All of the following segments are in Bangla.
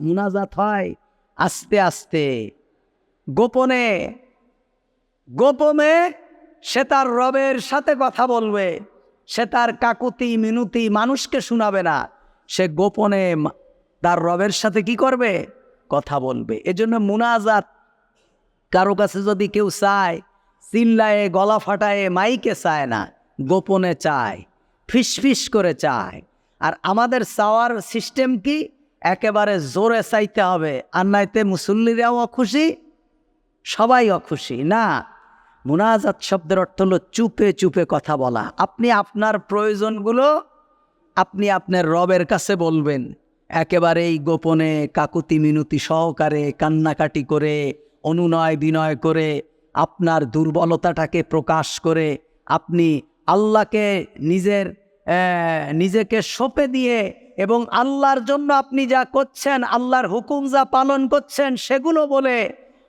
মুনাজাত হয় আস্তে আস্তে। গোপনে গোপনে সে তার রবের সাথে কথা বলবে। সে তার কাকুতি, মিনুতি মানুষকে শোনাবে না। সে গোপনে তার রবের সাথে কি করবে? কথা বলবে। এজন্য মুনাজাত কারও কাছে যদি কেউ চায়, চিল্লায়ে, গলা ফাটায়ে মাইকে চায় না, গোপনে চায়, ফিসফিস করে চায়। আর আমাদের চাওয়ার সিস্টেম কি? একেবারে জোরে চাইতে হবে। আর নাইতে মুসল্লিরাও অখুশি, সবাই অখুশি। না, মুনাজাত শব্দের অর্থ হলো চুপে চুপে কথা বলা। আপনি আপনার প্রয়োজনগুলো আপনি আপনার রবের কাছে বলবেন। একেবারেই গোপনে, কাকুতি মিনতি সহকারে, কান্নাকাটি করে, অনুনয় বিনয় করে, আপনার দুর্বলতাটাকে প্রকাশ করে, আপনি আল্লাহকে নিজের নিজেকে সঁপে দিয়ে এবং আল্লাহর জন্য আপনি যা করছেন, আল্লাহর হুকুম যা পালন করছেন, সেগুলো বলে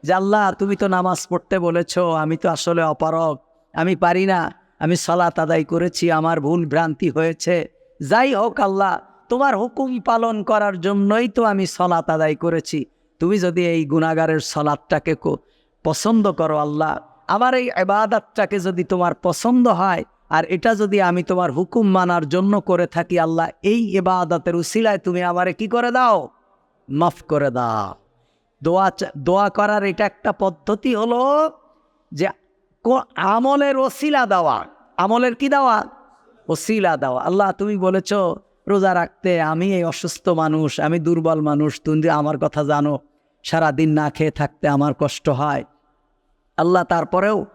যে, আল্লাহ, তুমি তো নামাজ পড়তে বলেছ, আমি তো আসলে অপারগ, আমি পারি না, আমি সলাত আদায় করেছি, আমার ভুল ভ্রান্তি হয়েছে। যাই হোক আল্লাহ, তোমার হুকুম পালন করার জন্যই তো আমি সলাত আদায় করেছি। তুমি যদি এই গুণাগারের সলাদটাকে পছন্দ করো আল্লাহ, আমার এই এবাদাতটাকে যদি তোমার পছন্দ হয় আর এটা যদি আমি তোমার হুকুম মানার জন্য করে থাকি, আল্লাহ, এই এবাদাতের উসিলায় তুমি আমারে কি করে দাও? মাফ করে দাও। দোয়া দোয়া করার এটা একটা পদ্ধতি হলো যে আমলের ওসিলা দেওয়া। আমলের কি দেওয়া? ওসিলা দেওয়া। আল্লাহ, তুমি বলেছ, রোজা রাখতে আমি এই অসুস্থ মানুষ, আমি দুর্বল মানুষ, তুমি আমার কথা জানো সারা দিন না খেয়ে থাকতে আমার কষ্ট হয়। আল্লাহ, তারপরেও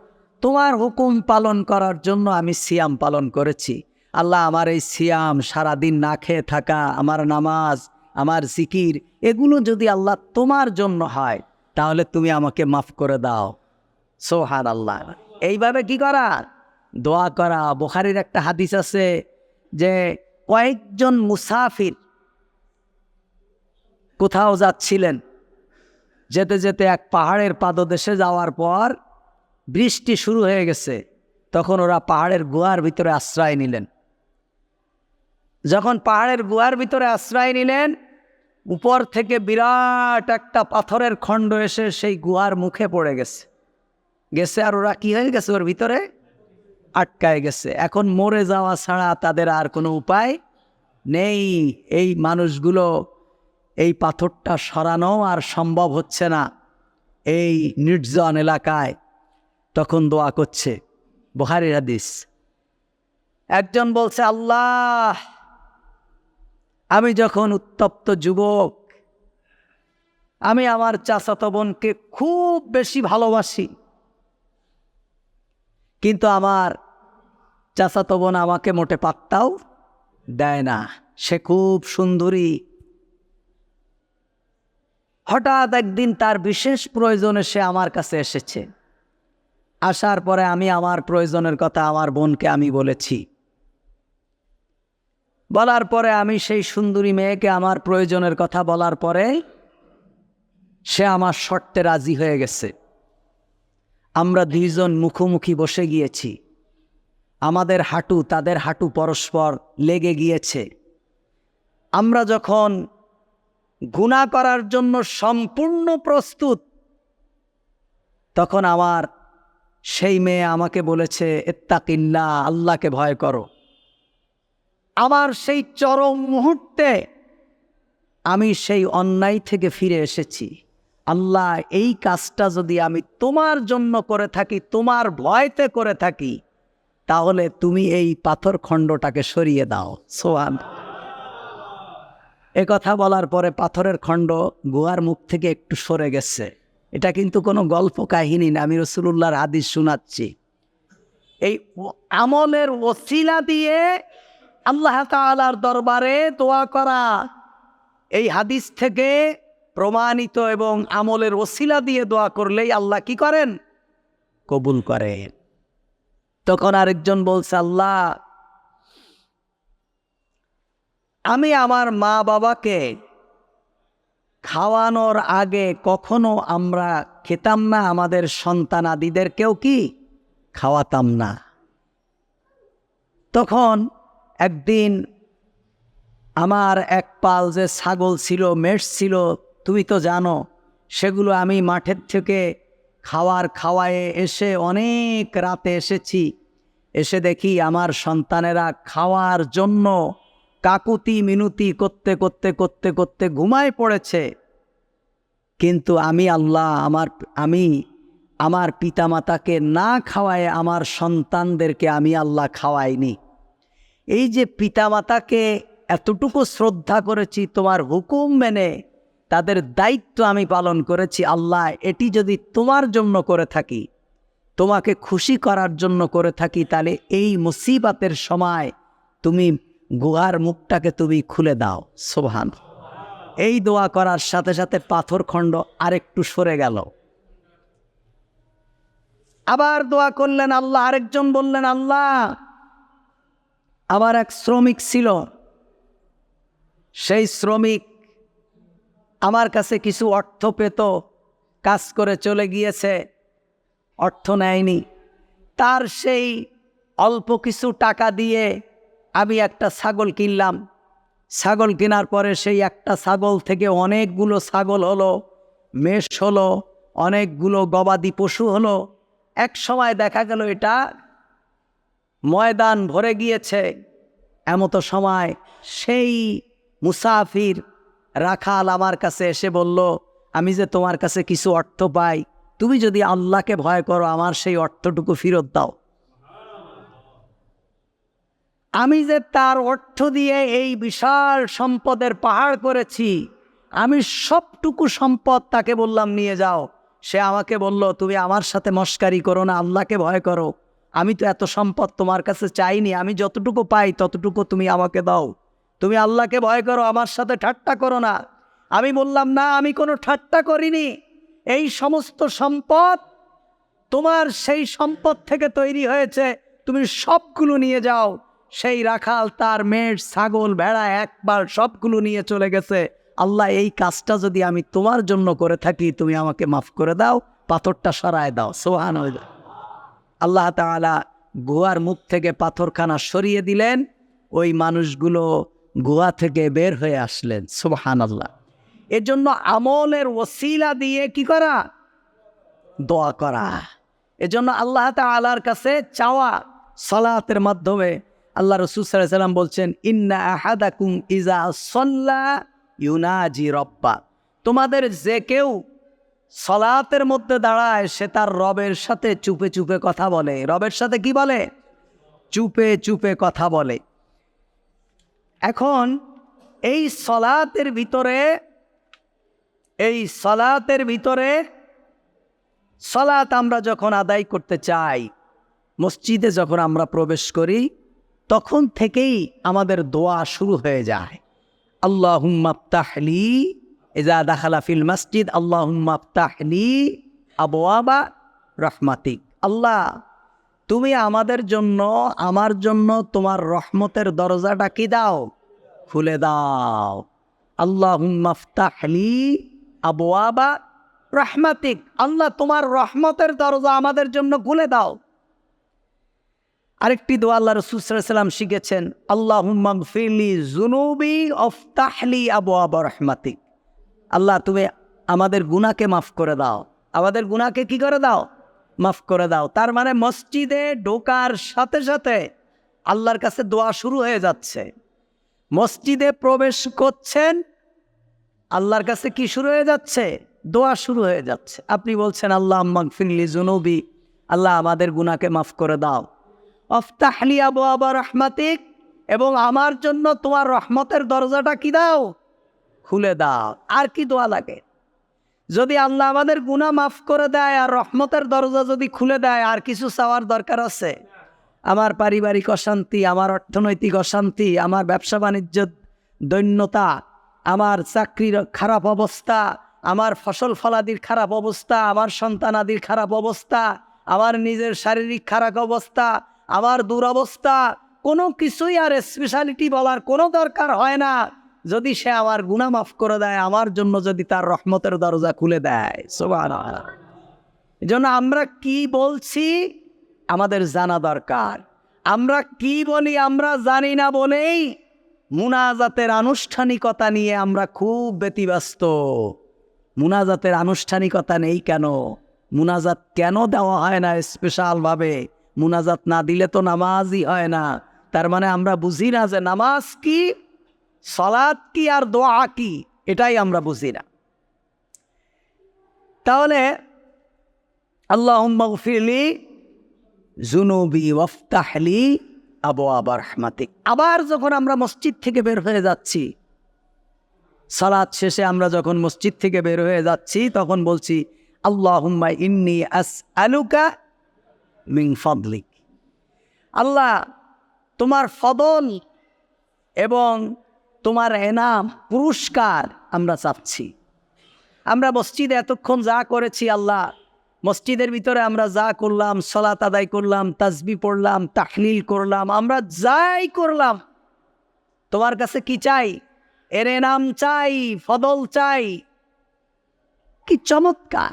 তোমার হুকুম পালন করার জন্য আমি সিয়াম পালন করেছি। আল্লাহ আমার এই সিয়াম সারাদিন না খেয়ে থাকা, আমার নামাজ, আমার জিকির, এগুলো যদি আল্লাহ তোমার জন্য হয়, তাহলে তুমি আমাকে মাফ করে দাও। সোহান আল্লাহ এইভাবে কি করা? দোয়া করা। বোখারির একটা হাদিস আছে যে, কয়েকজন মুসাফির কোথাও যাচ্ছিলেন, যেতে যেতে এক পাহাড়ের পাদদেশে যাওয়ার পর বৃষ্টি শুরু হয়ে গেছে, তখন ওরা পাহাড়ের গুহার ভিতরে আশ্রয় নিলেন। যখন পাহাড়ের গুহার ভিতরে আশ্রয় নিলেন, উপর থেকে বিরাট একটা পাথরের খণ্ড এসে সেই গুহার মুখে পড়ে গেছে। গেছে আর ওরা কি হয়ে গেছে ওর ভিতরে? আটকায় গেছে। এখন মরে যাওয়া ছাড়া তাদের আর কোনো উপায় নেই। এই মানুষগুলো এই পাথরটা সরানো আর সম্ভব হচ্ছে না। এই নির্জন এলাকায় তখন দোয়া করছে। বহারি হাদিস। একজন বলছে, আল্লাহ, আমি যখন উত্তপ্ত যুবক, আমি আমার চাচাতো বোনকে খুব বেশি ভালোবাসি। কিন্তু আমার চাচাতো বোন আমাকে মোটে পাত্তাও দেয় না। সে খুব সুন্দরী। হঠাৎ একদিন তার বিশেষ প্রয়োজনে সে আমার কাছে এসেছে। আসার পরে আমি আমার প্রয়োজনের কথা আমার বোনকে আমি বলেছি। বলার পরে আমি সেই সুন্দরী মেয়েকে আমার প্রয়োজনের কথা বলার পরে সে আমার শর্তে রাজি হয়ে গেছে। আমরা দুইজন মুখোমুখি বসে গিয়েছি। আমাদের হাঁটু তাদের হাঁটু পরস্পর লেগে গিয়েছে। আমরা যখন গুণা করার জন্য সম্পূর্ণ প্রস্তুত, তখন আমার সেই মেয়ে আমাকে বলেছে, এত্তাকিল্লা, আল্লাহকে ভয় করো। আমার সেই চরম মুহূর্তে আমি সেই অন্যায় থেকে ফিরে এসেছি। আল্লাহ, এই কাজটা যদি আমি তোমার জন্য করে থাকি, তোমার ভয়তে করে থাকি, তাহলে তুমি এই পাথর খণ্ডটাকে সরিয়ে দাও। সোয়ান। এ কথা বলার পরে পাথরের খণ্ড গুহার মুখ থেকে একটু সরে গেছে। এটা কিন্তু কোনো গল্প কাহিনী না, আমি রসুল্লাহর হাদিস শোনাচ্ছি। এই আমলের ওসিলা দিয়ে আল্লাহ তাআলার দরবারে দোয়া করা, এই হাদিস থেকে প্রমাণিত এবং আমলের ওসিলা দিয়ে দোয়া করলেই আল্লাহ কি করেন? কবুল করেন। তখন আরেকজন বলছে, আল্লাহ, আমি আমার মা বাবাকে খাওয়ানোর আগে কখনো আমরা খেতাম না আমাদের সন্তানাদিদেরকেও কি? খাওয়াতাম না। তখন একদিন আমার এক পাল যে ছাগল ছিল, মেষ ছিল, তুমি তো জানো, সেগুলো আমি মাঠের থেকে খাওয়ার খাওয়ায়ে এসে অনেক রাতে এসেছি। এসে দেখি আমার সন্তানেরা খাওয়ার জন্য কাকুতি মিনুতি করতে করতে করতে করতে ঘুমায় পড়েছে। কিন্তু আমি আল্লাহ, আমার, আমি আমার পিতামাতাকে না খাওয়ায় আমার সন্তানদেরকে আমি আল্লাহ খাওয়াইনি। এই যে পিতামাতাকে এতটুকু শ্রদ্ধা করেছি, তোমার হুকুম মেনে তাদের দায়িত্ব আমি পালন করেছি, আল্লাহ এটি যদি তোমার জন্য করে থাকি, তোমাকে খুশি করার জন্য করে থাকি, তাহলে এই মুসিবাতের সময় তুমি গুহার মুখটাকে তুমি খুলে দাও সোভান এই দোয়া করার সাথে সাথে পাথর খণ্ড আরেকটু সরে গেল। আবার দোয়া করলেন আল্লাহ, আরেকজন বললেন, আল্লাহ আবার এক শ্রমিক ছিল। সেই শ্রমিক আমার কাছে কিছু অর্থ পেত, কাজ করে চলে গিয়েছে, অর্থ নেয়নি। তার সেই অল্প কিছু টাকা দিয়ে আমি একটা ছাগল কিনলাম। ছাগল কেনার পরে সেই একটা ছাগল থেকে অনেকগুলো ছাগল হলো, মেষ হলো, অনেকগুলো গবাদি পশু হলো। এক সময় দেখা গেল এটা ময়দান ভরে গিয়েছে। এমতো সময় সেই মুসাফির রাখাল আমার কাছে এসে বলল, আমি যে তোমার কাছে কিছু অর্থ পাই, তুমি যদি আল্লাহকে ভয় করো, আমার সেই অর্থটুকু ফেরত দাও। আমি যে তার অর্থ দিয়ে এই বিশাল সম্পদের পাহাড় করেছি, আমি সবটুকু সম্পদ তাকে বললাম, নিয়ে যাও। সে আমাকে বলল, তুমি আমার সাথে মস্কারি করো না, আল্লাহকে ভয় করো। আমি তো এত সম্পদ তোমার কাছে চাইনি, আমি যতটুকু পাই ততটুকু তুমি আমাকে দাও। তুমি আল্লাহকে ভয় করো, আমার সাথে ঠাট্টা করো না। আমি বললাম, না, আমি কোনো ঠাট্টা করিনি। এই সমস্ত সম্পদ তোমার সেই সম্পদ থেকে তৈরি হয়েছে, তুমি সবগুলো নিয়ে যাও। সেই রাখাল তার মেষ ছাগল, ভেড়া একবার সবগুলো নিয়ে চলে গেছে। আল্লাহ, এই কাজটা যদি আমি তোমার জন্য করে থাকি, তুমি আমাকে মাফ করে দাও, পাথরটা সরায় দাও। সোহান হয়ে যাও আল্লাহ তাআলা গুহার মুখ থেকে পাথরখানা সরিয়ে দিলেন। ওই মানুষগুলো গুহা থেকে বের হয়ে আসলেন। সুবহান আল্লাহ এর জন্য আমলের ওসিলা দিয়ে কি করা? দোয়া করা। এজন্য আল্লাহ তাআলার কাছে চাওয়া, সালাতের মাধ্যমে আল্লাহ রসুল সাল্লাম বলছেন, ইন্না আহাদাকুম ইজা সল্লা ইউনাজি রব্বা। তোমাদের যে কেউ সলাতের মধ্যে দাঁড়ায়, সে তার রবের সাথে চুপে চুপে কথা বলে। রবের সাথে কি বলে? চুপে চুপে কথা বলে। এখন এই সলাতের ভিতরে, এই সলাতের ভিতরে সলাত আমরা যখন আদায় করতে চাই, মসজিদে যখন আমরা প্রবেশ করি তখন থেকেই আমাদের দোয়া শুরু হয়ে যায়। আল্লাহ তাহলি এজা দাখালা মসজিদ আল্লাহ তাহলি আবোয়াবা রহমাতিক। আল্লাহ, তুমি আমাদের জন্য, আমার জন্য তোমার রহমতের দরজাটা কি দাও? খুলে দাও। আল্লাহ মাফতাহলি আবোয়াবা রহমাতিক। আল্লাহ, তোমার রহমতের দরজা আমাদের জন্য খুলে দাও। আরেকটি দোয়া আল্লাহ রসুলাম শিখেছেন আল্লাহ ফিলি জুনুবি অফ তাহলি আবু আবা রহমাতিক। আল্লাহ, তুমি আমাদের গুনাকে মাফ করে দাও। আমাদের গুনাকে কি করে দাও? মাফ করে দাও। তার মানে মসজিদে ঢোকার সাথে সাথে আল্লাহর কাছে দোয়া শুরু হয়ে যাচ্ছে। মসজিদে প্রবেশ করছেন, আল্লাহর কাছে কি শুরু হয়ে যাচ্ছে? দোয়া শুরু হয়ে যাচ্ছে। আপনি বলছেন আল্লাহ মাগফিরলি জুনুবি আল্লাহ, আমাদের গুনাকে মাফ করে দাও। অফতাহলি আবু আবা রহমাতিক, এবং আমার জন্য তোমার রহমতের দরজাটা কি দাও? খুলে দাও, আর কি দোয়া লাগে? যদি আল্লাহ আমাদের গুণা মাফ করে দেয়, আর রহমতের দরজা যদি খুলে দেয়, আর কিছু চাওয়ার দরকার আছে? আমার পারিবারিক অশান্তি, আমার অর্থনৈতিক অশান্তি, আমার ব্যবসা বাণিজ্য দৈন্যতা, আমার চাকরির খারাপ অবস্থা, আমার ফসল ফলাদির খারাপ অবস্থা, আমার সন্তানাদির খারাপ অবস্থা, আমার নিজের শারীরিক খারাপ অবস্থা আমার দুরবস্থা, কোনো কিছুই আর স্পেশালিটি বলার কোনো দরকার হয় না। যদি সে আমার গুণা মাফ করে দেয়, আমার জন্য যদি তার রহমতের দরজা খুলে দেয় এই জন্য আমরা কি বলছি? আমাদের জানা দরকার। আমরা কি বলি, আমরা জানি না বলেই মুনাজাতের আনুষ্ঠানিকতা নিয়ে আমরা খুব ব্যতিব্যস্ত। মুনাজাতের আনুষ্ঠানিকতা নেই কেন? মুনাজাত কেন দেওয়া হয় না স্পেশালভাবে মুনাজাত না দিলে তো নামাজই হয় না। তার মানে আমরা বুঝি না যে নামাজ কি সলাদ কি আর দোয়া কি, এটাই আমরা বুঝি না। তাহলে আল্লাহ ফিরলি জুনুবি ওয়ফতাহলি আবু আবার রহমাতিক। আবার যখন আমরা মসজিদ থেকে বের হয়ে যাচ্ছি সালাদ শেষে আমরা যখন মসজিদ থেকে বের হয়ে যাচ্ছি, তখন বলছি আল্লাহ ইন্নি আস আলুকা মিং ফদলিক। আল্লাহ তোমার ফদল এবং তোমার এনাম, পুরস্কার আমরা চাচ্ছি। আমরা মসজিদে এতক্ষণ যা করেছি আল্লাহ, মসজিদের ভিতরে আমরা যা করলাম, সলাত আদায় করলাম, তাজবি পড়লাম, তাহলিল করলাম, আমরা যাই করলাম। তোমার কাছে কি চাই? এর এনাম চাই, ফদল চাই। কি চমৎকার।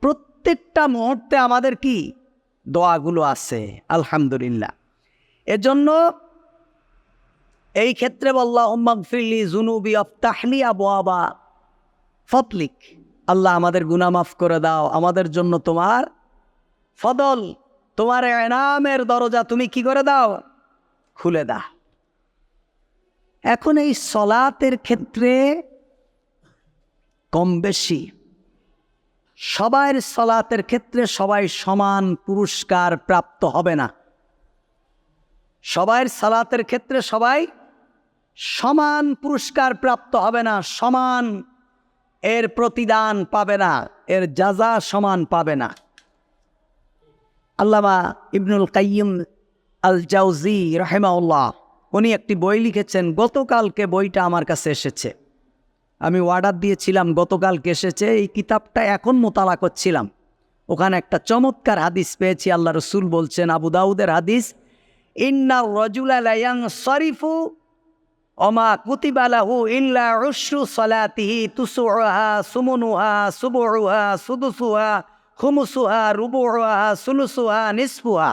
প্রত্যেকটা মুহূর্তে আমাদের কি দোয়াগুলো আছে, আলহামদুলিল্লাহ। এজন্য এই ক্ষেত্রে বললাহ ফিরলি জুনুবি অফ তাহলি আবু আবা ফতলিক আল্লাহ আমাদের গুনাহ মাফ করে দাও, আমাদের জন্য তোমার ফদল, তোমার এনামের দরজা তুমি কি করে দাও? খুলে দাও। এখন এই সলাতের ক্ষেত্রে কম বেশি সবার সলাতের ক্ষেত্রে সবাই সমান পুরস্কার প্রাপ্ত হবে না। সবার সালাতের ক্ষেত্রে সবাই সমান পুরস্কার প্রাপ্ত হবে না, সমান এর প্রতিদান পাবে না, এর যাজা সমান পাবে না। আল্লামা ইবনুল কাইয়ুম আল জাউজি রহেমাউল্লাহ উনি একটি বই লিখেছেন, গতকালকে বইটা আমার কাছে এসেছে। আমি অর্ডার দিয়েছিলাম, গতকালকে এসেছে, এই কিতাবটা এখন মোতালা করছিলাম। ওখানে একটা চমৎকার হাদিস পেয়েছি, আল্লাহ রসুল বলছেন, আবু দাউদের হাদিস, ইন্না রজুলা লায়াং শরিফু অমা কুতিবালাহু ইল্লা উশরু সলাতিহি তুসুহা সুমনুহা সুবুহা সুদুসুহা, খুমুসুহা রুবুহা সুলুসুহা, নিসফুহা।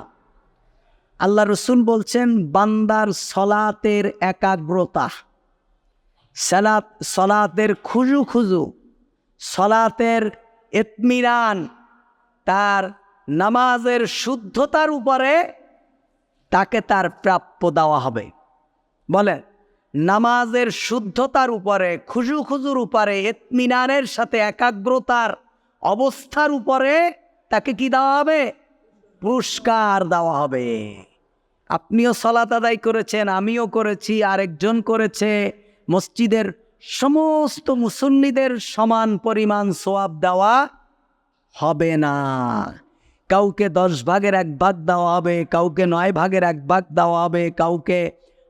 আল্লাহ রসুল বলছেন, বান্দার সলাতের একাগ্রতা সালাত, সলাতের খুজু খুজু, সলাতের এতমিরান, তার নামাজের শুদ্ধতার উপরে তাকে তার প্রাপ্য দেওয়া হবে। বলে, নামাজের শুদ্ধতার উপরে, খুজু খুজুর উপরে এতমিনানের সাথে একাগ্রতার অবস্থার উপরে তাকে কি দেওয়া হবে? পুরস্কার দেওয়া হবে। আপনিও সলাত আদায় করেছেন, আমিও করেছি, আরেকজন করেছে। মসজিদের সমস্ত মুসল্লিদের সমান পরিমাণ সোয়াব দেওয়া হবে না। কাউকে দশ ভাগের এক ভাগ দেওয়া হবে, কাউকে নয় ভাগের এক ভাগ দেওয়া হবে, কাউকে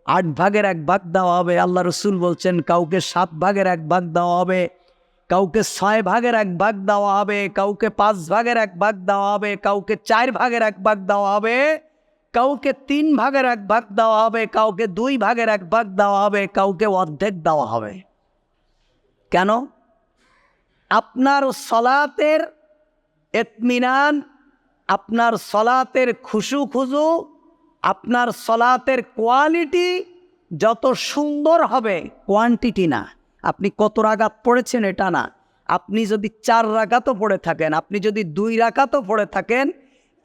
আট ভাগের এক ভাগ দেওয়া হবে। আল্লাহ রসুল বলছেন, কাউকে সাত ভাগের এক ভাগ দেওয়া হবে, কাউকে ছয় ভাগের এক ভাগ দেওয়া হবে, কাউকে পাঁচ ভাগের এক ভাগ দেওয়া হবে, কাউকে চার ভাগের এক ভাগ দেওয়া হবে। কাউকে তিন ভাগের এক ভাগ দেওয়া হবে, কাউকে দুই ভাগের এক ভাগ দেওয়া হবে, কাউকে অর্ধেক দেওয়া হবে। কেন? আপনার সলাতের এতমিনান, আপনার সলাতের খুশু খুজু, আপনার সলাতের কোয়ালিটি যত সুন্দর হবে, কোয়ান্টিটি না। আপনি কত রাগাত পড়েছেন এটা না। আপনি যদি চার রাগাতও পড়ে থাকেন, আপনি যদি দুই রাগাতও পড়ে থাকেন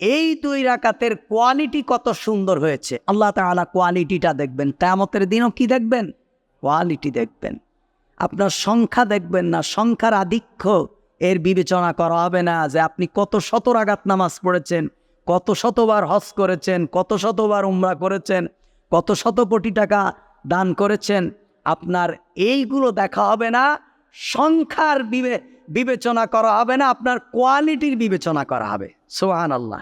এই দুই রাকাতের কোয়ালিটি কত সুন্দর হয়েছে। আল্লাহ তাআলা কোয়ালিটিটা দেখবেন। তেমতের দিনও কি দেখবেন? কোয়ালিটি দেখবেন। আপনার সংখ্যা দেখবেন না, সংখ্যার আধিক্য। এর বিবেচনা করা হবে না যে আপনি কত শত রাগাত নামাজ পড়েছেন, কত শতবার হজ করেছেন, কত শতবার উমরা করেছেন, কত শত কোটি টাকা দান করেছেন। আপনার এইগুলো দেখা হবে না। সংখ্যার বিবে বিবেচনা করা হবে না আপনার কোয়ালিটির বিবেচনা করা হবে। সোহান আল্লাহ